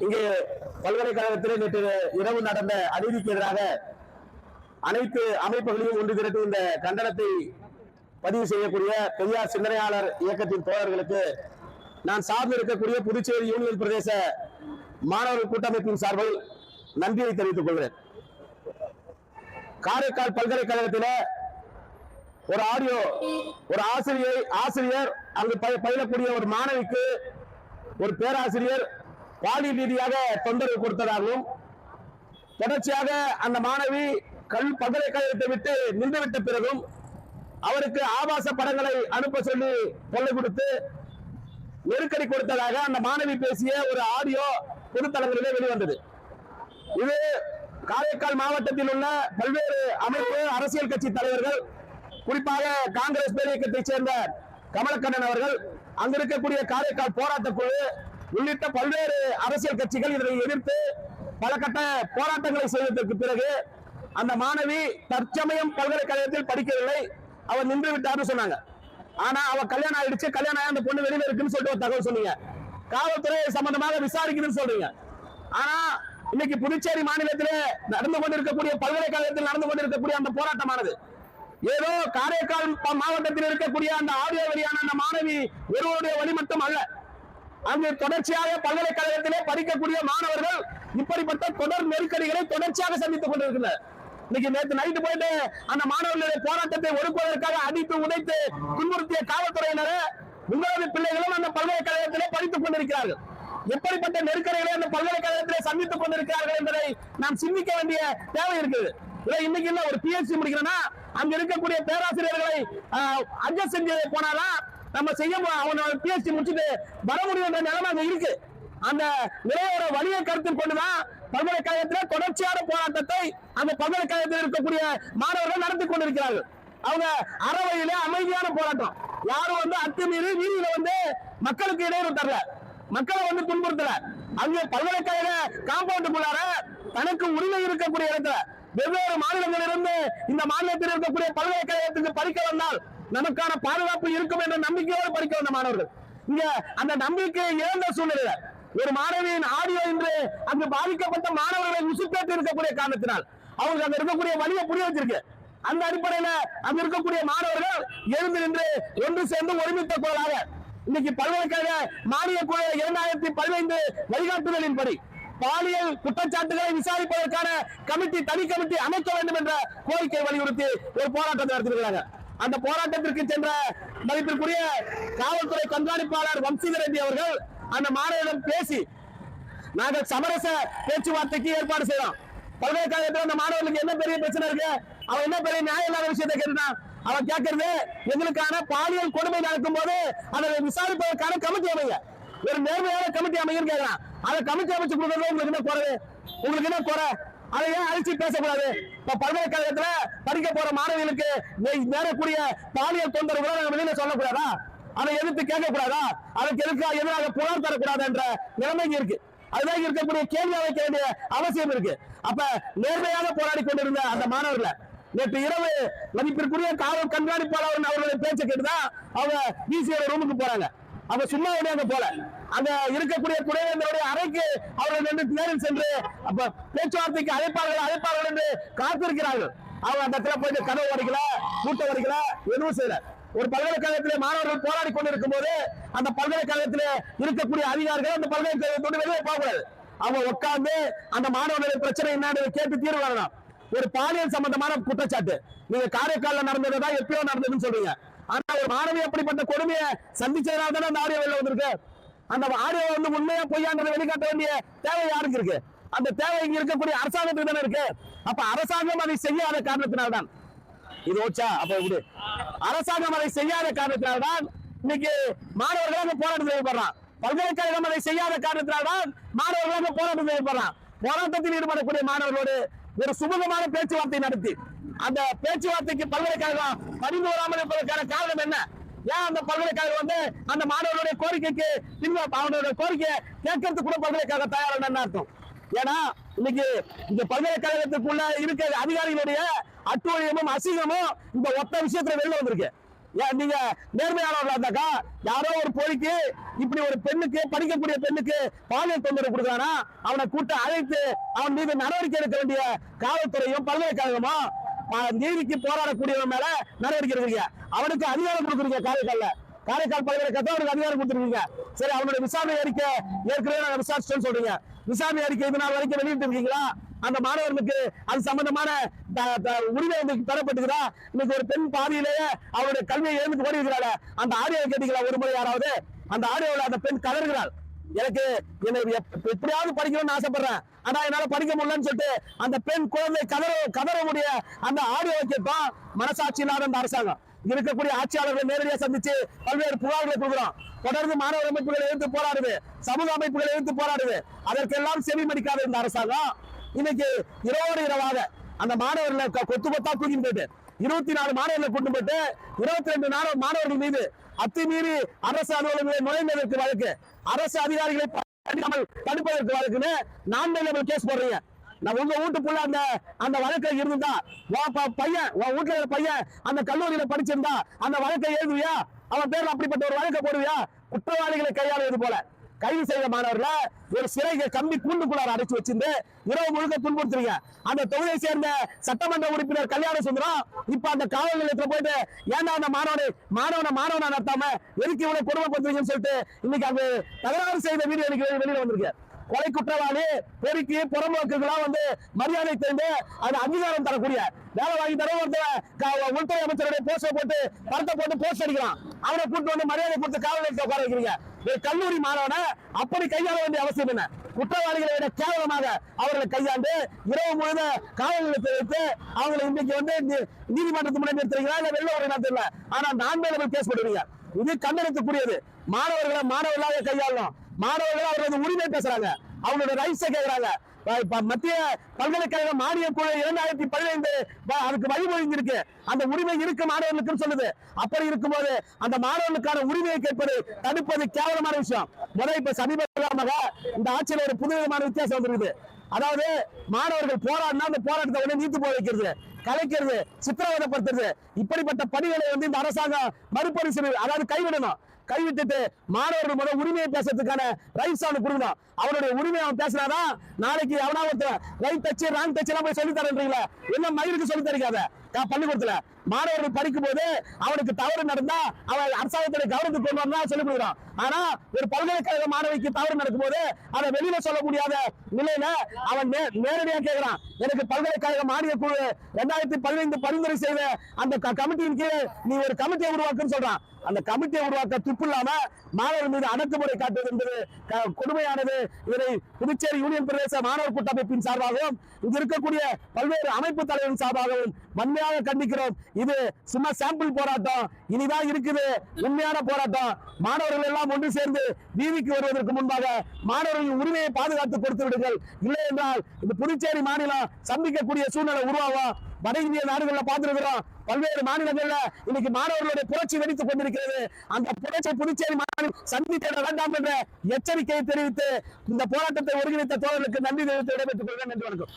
இங்கே பல்கலைக்கழகத்தில் நேற்று இரவு நடந்த அநீதிக்கு எதிராக அனைத்து அமைப்புகளையும் ஒன்று திரட்டி இந்த கண்டனத்தை பதிவு செய்யக்கூடிய பெரியார் சிந்தனையாளர் இயக்கத்தின் தோழர்களுக்கு நான் சார்ந்து இருக்கக்கூடிய புதுச்சேரி யூனியன் பிரதேச மாணவர் கூட்டமைப்பின் சார்பில் நன்றியை தெரிவித்துக் கொள்கிறேன். காரைக்கால் பல்கலைக்கழகத்தில் ஒரு ஆடியோ ஒரு ஆசிரியை ஆசிரியர் அங்கு பயிலக்கூடிய ஒரு மாணவிக்கு ஒரு பேராசிரியர் பாலியல் ரீதியாக தொந்தரவு கொடுத்ததாகவும் தொடர்ச்சியாக அந்த மாணவி கல் பல்கலைக்கழகத்தை விட்டு நின்றுவிட்ட பிறகும் அவருக்கு ஆபாச படங்களை அனுப்ப சொல்லி தொல்லை கொடுத்து நெருக்கடி கொடுத்ததாக அந்த மாணவி பேசிய ஒரு ஆடியோ பொதுத்தளங்களிலே வெளிவந்தது. இது காரைக்கால் மாவட்டத்தில் உள்ள பல்வேறு அமைப்பு அரசியல் கட்சி தலைவர்கள் குறிப்பாக காங்கிரஸ் பேரியக்கத்தைச் சேர்ந்த கமலக்கண்ணன் அவர்கள் அங்கிருக்கக்கூடிய காரைக்கால் போராட்ட குழு உள்ளிட்ட பல்வேறு அரசியல் கட்சிகள் இதனை எதிர்த்து பல கட்ட போராட்டங்களை செய்ததற்கு பிறகு அந்த மாணவி தற்சமயம் பல்கலைக்கழகத்தில் படிக்கவில்லை. அவர் நின்று விட்டார்னு சொன்னாங்க. ஆனா அவ கல்யாணம் ஆயிடுச்சு. கல்யாணம் ஆகி அந்த பொண்ணு வெளியில இருக்குன்னு சொல்லிட்டு ஒரு தகவல் சொன்னீங்க. காவல்துறை சம்பந்தமாக விசாரிக்குதுன்னு சொல்றீங்க. ஆனா இன்னைக்கு புதுச்சேரி மாநிலத்திலே நடந்து கொண்டிருக்கக்கூடிய பல்கலைக்கழகத்தில் நடந்து கொண்டிருக்கக்கூடிய அந்த போராட்டமானது ஏதோ காரைக்கால் மாவட்டத்தில் இருக்கக்கூடிய அந்த ஆடியோ வெளியான அந்த மாணவி ஒருவருடைய வழி மட்டும் அல்ல. அங்கு தொடர்ச்சியாக பல்கலைக்கழகத்திலே படிக்கக்கூடிய மாணவர்கள் இப்படிப்பட்ட தொடர் நெருக்கடிகளை தொடர்ச்சியாக சந்தித்துக் கொண்டிருக்கின்றனர். இன்னைக்கு நேற்று நைட்டு போயிட்டு அந்த மாணவர்களுடைய போராட்டத்தை ஒடுக்குவதற்காக அடித்து உதைத்து துன்புறுத்திய காவல்துறையினரை உங்களது பிள்ளைகளும் அந்த பல்கலைக்கழகத்திலே படித்துக் கொண்டிருக்கிறார்கள். எப்படிப்பட்ட நெருக்கடிகளை அந்த பல்கலைக்கழகத்திலே சந்தித்துக் கொண்டிருக்கிறார்கள் என்பதை நாம் சிந்திக்க வேண்டிய தேவை இருக்குது. இன்னைக்கு இல்ல ஒரு பிஎஸ்சி முடிக்கிறேன்னா அங்க இருக்கக்கூடிய பேராசிரியர்களை அட்ஜஸ்ட் செஞ்சு போனாதான் நம்ம செய்ய அவனை அவன பிஎஸ்சி முடிச்சுட்டு வர முடியுன்ற நிலைமை அங்க இருக்கு. அந்த நிலையோட வழியை கருத்தில் கொண்டுதான் பல்கலைக்கழகத்தில் தொடர்ச்சியான போராட்டத்தை அந்த பல்கலைக்கழகத்தில் இருக்கக்கூடிய மாணவர்கள் நடத்தி கொண்டிருக்கிறார்கள். அவங்க அறவையில அமைதியான போராட்டம். யாரும் வந்து அத்துமீறி வீதியில வந்து மக்களுக்கு இடையூறு தரல மக்களை வந்து துன்புறுத்தல. அங்கே பல்கலைக்கழக காம்பவுண்டுக்குள்ளார தனக்கு உரிமை இருக்கக்கூடிய இடத்துல வெவ்வேறு மாநிலங்களிலிருந்து இந்த மாநிலத்தில் இருக்கக்கூடிய பல்கலைக்கழகத்துக்கு படிக்க வந்தால் நமக்கான பாதுகாப்பு இருக்கும் என்ற நம்பிக்கையோடு படிக்க வந்த மாணவர்கள். இங்க அந்த நம்பிக்கை இழந்த சூழ்நிலை ஒரு மாணவியின் ஆடியோ என்று அங்கு பாதிக்கப்பட்ட மாணவர்களை உசுப்பேற்று இருக்கக்கூடிய காரணத்தினால் அவங்களுக்கு அங்க இருக்கக்கூடிய வழியை புரிய வச்சிருக்கு. அந்த அடிப்படையில அங்க இருக்கக்கூடிய மாணவர்கள் எழுந்து நின்று ஒன்று சேர்ந்து ஒருமித்த குரலாக இன்னைக்கு பல்கலைக்கழக மானிய குழு இரண்டாயிரத்தி பதினைந்து வழிகாட்டுதலின்படி பாலியல் குற்றச்சாட்டுகளை விசாரிப்பதற்கான கமிட்டி தனி கமிட்டி அமைக்க வேண்டும் என்ற கோரிக்கை வலியுறுத்தி ஒரு போராட்டத்தை நடத்திருக்கிறாங்க அந்த போராட்டத்திற்கு சென்ற மதிப்பிற்குரிய காவல்துறை கண்காணிப்பாளர் வம்சிதர் ரெட்டி அவர்கள் அந்த மாணவரிடம் பேசி நாங்கள் சமரச பேச்சுவார்த்தைக்கு ஏற்பாடு செய்யலாம் பல்கலைக்கழகத்தில் அந்த மாணவர்களுக்கு என்ன பெரிய பிரச்சனை இருக்கு? அவன் என்ன பெரிய நியாயம் இல்லாத விஷயத்தை கேட்டான் அவன் கேட்கறது எங்களுக்கான பாலியல் கொடுமை நடக்கும் போது அதை விசாரிப்பதற்கான கமிட்டி அமைங்க. ஒரு நேர்மையான கமிட்டி அமைங்கன்னு கேட்கறான் அதை கமிட்டி அமைச்சு கொடுக்கறது உங்களுக்கு என்ன குறை? உங்களுக்கு என்ன குறை? அதை ஏன் அழிச்சு பேசக்கூடாது? இப்ப பல்கலைக்கழகத்துல படிக்க போற மாணவிகளுக்கு நே- நேரக்கூடிய பாலியல் தொந்தரவுகளை நாங்க வெளியில சொல்லக்கூடாதா? அதை எதிர்த்து கேட்கக்கூடாதா? அதுக்கு எதிர்க்க எதிராக புகார் தரக்கூடாது என்ற நிலைமை இருக்கு. அதுதான் இருக்கக்கூடிய கேள்வி வைக்க வேண்டிய அவசியம் இருக்கு. அப்ப நேர்மையாக போராடி கொண்டிருந்த அந்த மாணவர்களை நேற்று இரவு மதிப்பிற்குரிய காவல் கண்காணிப்பாளர் அவர்களுடைய பேச்சை கேட்டுதான் அவங்க பிசிஓட ரூமுக்கு போறாங்க. அவங்க சும்மா உடனே அங்க போல. அந்த இருக்கக்கூடிய துணைவேந்தருடைய அறைக்கு அவர்கள் நின்று நேரில் சென்று அப்ப பேச்சுவார்த்தைக்கு அழைப்பார்கள் அழைப்பார்கள் என்று காத்திருக்கிறார்கள். அவங்க அந்த இடத்துல போயிட்டு கதவு உடைக்கல மூட்டை உடைக்கல எதுவும் செய்யல. ஒரு பல்கலைக்கழகத்திலே மாணவர்கள் போராடி கொண்டிருக்கும் போது அந்த பல்கலைக்கழகத்திலே இருக்கக்கூடிய அதிகாரிகள் அந்த பல்கலைக்கழகத்தோடு வெளியே போகக்கூடாது. அவங்க உட்கார்ந்து அந்த மாணவர்கள் பிரச்சனை என்னன்னு கேட்டு தீர்வு வரணும் ஒரு பாலியல் சம்பந்தமான குற்றச்சாட்டு. நீங்க காரைக்கால்ல நடந்ததுதான் எப்பயோ நடந்ததுன்னு சொல்றீங்க. ஆனா ஒரு மாணவி அப்படிப்பட்ட கொடுமையை சந்திச்சதுனால தானே அந்த ஆடியோ வெளில வந்திருக்கு. அந்த ஆடியோ வந்து உண்மையா பொய்யான்றதை வெளிக்காட்ட வேண்டிய தேவை யாருக்கு இருக்கு? அந்த தேவை இங்க இருக்கக்கூடிய அரசாங்கத்துக்கு தானே இருக்கு? அப்ப அரசாங்கம் அதை செய்யாத காரணத்தினால்தான். இது ஓச்சா? அப்ப இப்படி அரசாங்கம் அதை செய்யாத காரணத்தினால்தான் இன்னைக்கு மாணவர்கள் அங்க போராட்டம் செய்யப்படுறான் பல்கலைக்கழகம் அதை செய்யாத காரணத்தினால்தான் மாணவர்கள் அங்க போராட்டம் செய்யப்படுறான் போராட்டத்தில் ஈடுபடக்கூடிய மாணவர்களோடு ஒரு சுமூகமான பேச்சுவார்த்தை நடத்தி. அந்த பேச்சுவார்த்தைக்கு பல்கலைக்கழகம் பரிந்து வராமல் இருப்பதற்கான காரணம் என்ன? ஏன் அந்த பல்கலைக்கழகம் வந்து அந்த மாணவர்களுடைய கோரிக்கைக்கு இன்னும் அவனுடைய கோரிக்கையை கேட்கறதுக்கு கூட பல்கலைக்கழகம் தயாரான அர்த்தம்? ஏன்னா இன்னைக்கு இந்த பல்கலைக்கழகத்துக்குள்ள இருக்க அதிகாரிகளுடைய அட்டுழியமும் அசிங்கமும் இந்த ஒத்த விஷயத்துல வெளில வந்திருக்கு. ஏன் நீங்க நேர்மையானவர்களா இருந்தாக்கா யாரோ ஒரு போலிக்கு இப்படி ஒரு பெண்ணுக்கு படிக்கக்கூடிய பெண்ணுக்கு பாலியல் தொந்தரவு கொடுக்குறானா அவனை கூட்ட அழைத்து அவன் மீது நடவடிக்கை எடுக்க வேண்டிய காவல்துறையும் பல்கலைக்கழகமும் நீதிக்கு போராடக்கூடியவன் மேல நடவடிக்கை எடுக்கிறீங்க அவனுக்கு அதிகாரம் கொடுக்குறீங்க காரைக்கால்ல. காரைக்கால் பல்கலைக்கழகத்தை அவனுக்கு அதிகாரம் கொடுத்துருக்கீங்க. சரி அவனுடைய விசாரணை அறிக்கை ஏற்கனவே நாங்க விசாரிச்சோன்னு சொல்றீங்க. விசாரணை அறிக்கை இது நாள் வரைக்கும் வெளியிட்டு இருக்கீங்களா அந்த மாணவர்களுக்கு அது சம்பந்தமான த- உரிமை வந்து பெறப்பட்டுகிறா இன்னைக்கு ஒரு பெண் பாதியிலேயே அவருடைய கல்வியை எழுந்து ஓடி இருக்கிறாள் அந்த ஆடியோ கேட்டீங்களா? ஒரு முறை யாராவது? அந்த ஆடியோவில் அந்த பெண் கலர்கிறாள் எனக்கு என்னை எப்படியாவது படிக்கணும்னு ஆசைப்படுறேன். ஆனா என்னால படிக்க முடியலன்னு சொல்லிட்டு அந்த பெண் குழந்தை கதற கதற முடிய அந்த ஆடியோ கேட்போம் மனசாட்சி இல்லாத அந்த அரசாங்கம். இருக்கக்கூடிய ஆட்சியாளர்களை நேரடியா சந்திச்சு பல்வேறு புகார்களை கொடுக்குறோம். தொடர்ந்து மாணவர் அமைப்புகளை எதிர்த்து போராடுது. சமூக அமைப்புகளை எதிர்த்து போராடுது. அதற்கெல்லாம் செவி மடிக்காத இந்த அரசாங்கம். இன்னைக்கு இரவோடு இரவாக அந்த மாணவர்களை கொத்து கொத்தா தூக்கிட்டு போயிட்டு இருபத்தி நாலு மாணவர்களை கொண்டு போட்டு இருபத்தி ரெண்டு மாணவர்கள் மீது அத்துமீறி அரசு அலுவலகங்களை நுழைந்ததற்கு வழக்கு. அரசு அதிகாரிகளை தடுப்பதற்கு வழக்குன்னு நான் லெவல் கேஸ் போடுறீங்க? நான் உங்க வீட்டுக்குள்ள அந்த அந்த வழக்கை இருந்தா உன் ப- பையன் உன் வீட்டுல பையன் அந்த கல்லூரியில படிச்சிருந்தா அந்த வழக்கை எழுதுவியா? அவன் பேர்ல அப்படிப்பட்ட ஒரு வழக்கை போடுவியா? குற்றவாளிகளை கையாளுவது போல. கைது செய்த மாணவர்களை ஒரு சிறை கம்பி கூண்டுக்குள்ளார அடைச்சு வச்சிருந்து இரவு முழுக்க துன்புறுத்துறீங்க. அந்த தொகுதியை சேர்ந்த சட்டமன்ற உறுப்பினர் கல்யாண சுந்தரம் இப்ப அந்த காவல் நிலையத்துல போயிட்டு ஏன்டா அந்த மாணவனை மாணவனை மாணவனா நடத்தாம எதுக்கு இவ்வளவு கொடுமைப்படுத்துறீங்கன்னு சொல்லிட்டு இன்னைக்கு அங்கு தகராறு செய்த வீடியோ இன்னைக்கு வெளியில வந்திருக்கு. கொலை குற்றவாளி பொறுக்கி புறம்போக்குகளா வந்து மரியாதை தெரிந்து அது அங்கீகாரம் தரக்கூடிய வேலை வாங்கி தர ஒருத்தர் உள்துறை அமைச்சருடைய போஸ்டர் போட்டு படத்தை போட்டு போஸ்ட் அடிக்கிறான். அவனை கூட்டு வந்து மரியாதை கொடுத்து காவல் நிலையத்தை உட்கார வைக்கிறீங்க. ஒரு கல்லூரி மாணவனை? அப்படி கையாள வேண்டிய அவசியம் என்ன? குற்றவாளிகளை விட கேவலமாக அவர்களை கையாண்டு இரவு முழுத காவல் நிலையத்தை வைத்து அவங்களை இன்னைக்கு வந்து நீதிமன்றத்து முன்னாடி நிறுத்துறீங்களா? இல்ல வெளில ஒரு தெரியல. ஆனா நான் மேல கேஸ் போடுவீங்க இது கண்டனத்துக்குரியது. மாணவர்களை மாணவர்களாக கையாளணும். மாணவர்கள் அவர்களது உரிமை பேசுறாங்க. அவங்களோட ரைட்ஸை கேட்கறாங்க மத்திய பல்கலைக்கழக மானிய குழு இரண்டாயிரத்தி பதினைந்து அதுக்கு வழிமொழிஞ்சிருக்கு. அந்த உரிமை இருக்கு மாணவர்களுக்கு சொல்லுது. அப்படி இருக்கும்போது அந்த மாணவர்களுக்கான உரிமையை கேட்பது தடுப்பது கேவலமான விஷயம். முதல் இப்ப சமீபமாக இந்த ஆட்சியில் ஒரு புது விதமான வித்தியாசம் வந்திருக்குது. அதாவது மாணவர்கள் போராடினா அந்த போராட்டத்தை உடனே நீத்து போக வைக்கிறது கலைக்கிறது சித்திரவதைப்படுத்துறது. இப்படிப்பட்ட பணிகளை வந்து இந்த அரசாங்கம் மறுபரிசீலனை அதாவது கைவிடணும். கைவிட்டுட்டு மாணவர்கள் முதல் உரிமையை பேசுறதுக்கான ரைட்ஸ் அவனுக்கு கொடுக்கணும் அவனுடைய உரிமையை அவன் பேசினாதான் நாளைக்கு எவனா ஒருத்தன் ரைட் தச்சு ராங் தச்சு எல்லாம் போய் சொல்லி தரேன்றீங்களா? என்ன மயிலுக்கு சொல்லி தரீங்க அதை? பள்ளிக்கூடத்துல மாணவர்கள் படிக்கும் போது அவனுக்கு தவறு நடந்தா அவன் அரசாங்கத்துடைய கவனத்துக்கு கொண்டு வந்தா சொல்லி கொடுக்குறான் ஆனா ஒரு பல்கலைக்கழக மாணவிக்கு தவறு நடக்கும் போது அதை வெளியில சொல்ல முடியாத நிலையில அவன் நேரடியாக நேரடியா கேட்கிறான் எனக்கு பல்கலைக்கழக மானிய குழு ரெண்டாயிரத்தி பதினைந்து பரிந்துரை செய்த அந்த கமிட்டியின் கீழே நீ ஒரு கமிட்டியை உருவாக்குன்னு சொல்றான். அந்த கமிட்டியை உருவாக்க துப்பு இல்லாம மாணவர் மீது அடக்குமுறை காட்டுவது என்பது கொடுமையானது. இதனை புதுச்சேரி யூனியன் பிரதேச மாணவர் கூட்டமைப்பின் சார்பாகவும் இங்க இருக்கக்கூடிய பல்வேறு அமைப்பு தலைவரின் சார்பாகவும் வன்மையாக கண்டிக்கிறோம். இது சும்மா சாம்பிள் போராட்டம். இனிதான் இருக்குது உண்மையான போராட்டம். மாணவர்கள் எல்லாம் ஒன்று சேர்ந்து வீதிக்கு வருவதற்கு முன்பாக மாணவர்களின் உரிமையை பாதுகாத்து கொடுத்து விடுங்கள். இல்லை என்றால் இந்த புதுச்சேரி மாநிலம் சந்திக்கக்கூடிய சூழ்நிலை உருவாகும். வட இந்திய நாடுகளில் பார்த்திருக்கிறோம். பல்வேறு மாநிலங்கள்ல இன்னைக்கு மாணவர்களுடைய புரட்சி வெடித்துக் கொண்டிருக்கிறது. அந்த புரட்சி புதுச்சேரி மாநிலம் சந்தித்திட வேண்டாம் என்ற எச்சரிக்கையை தெரிவித்து இந்த போராட்டத்தை ஒருங்கிணைத்த தோழர்களுக்கு நன்றி தெரிவித்து விடைபெற்றுக் கொள்கிறேன். என்று வணக்கம்.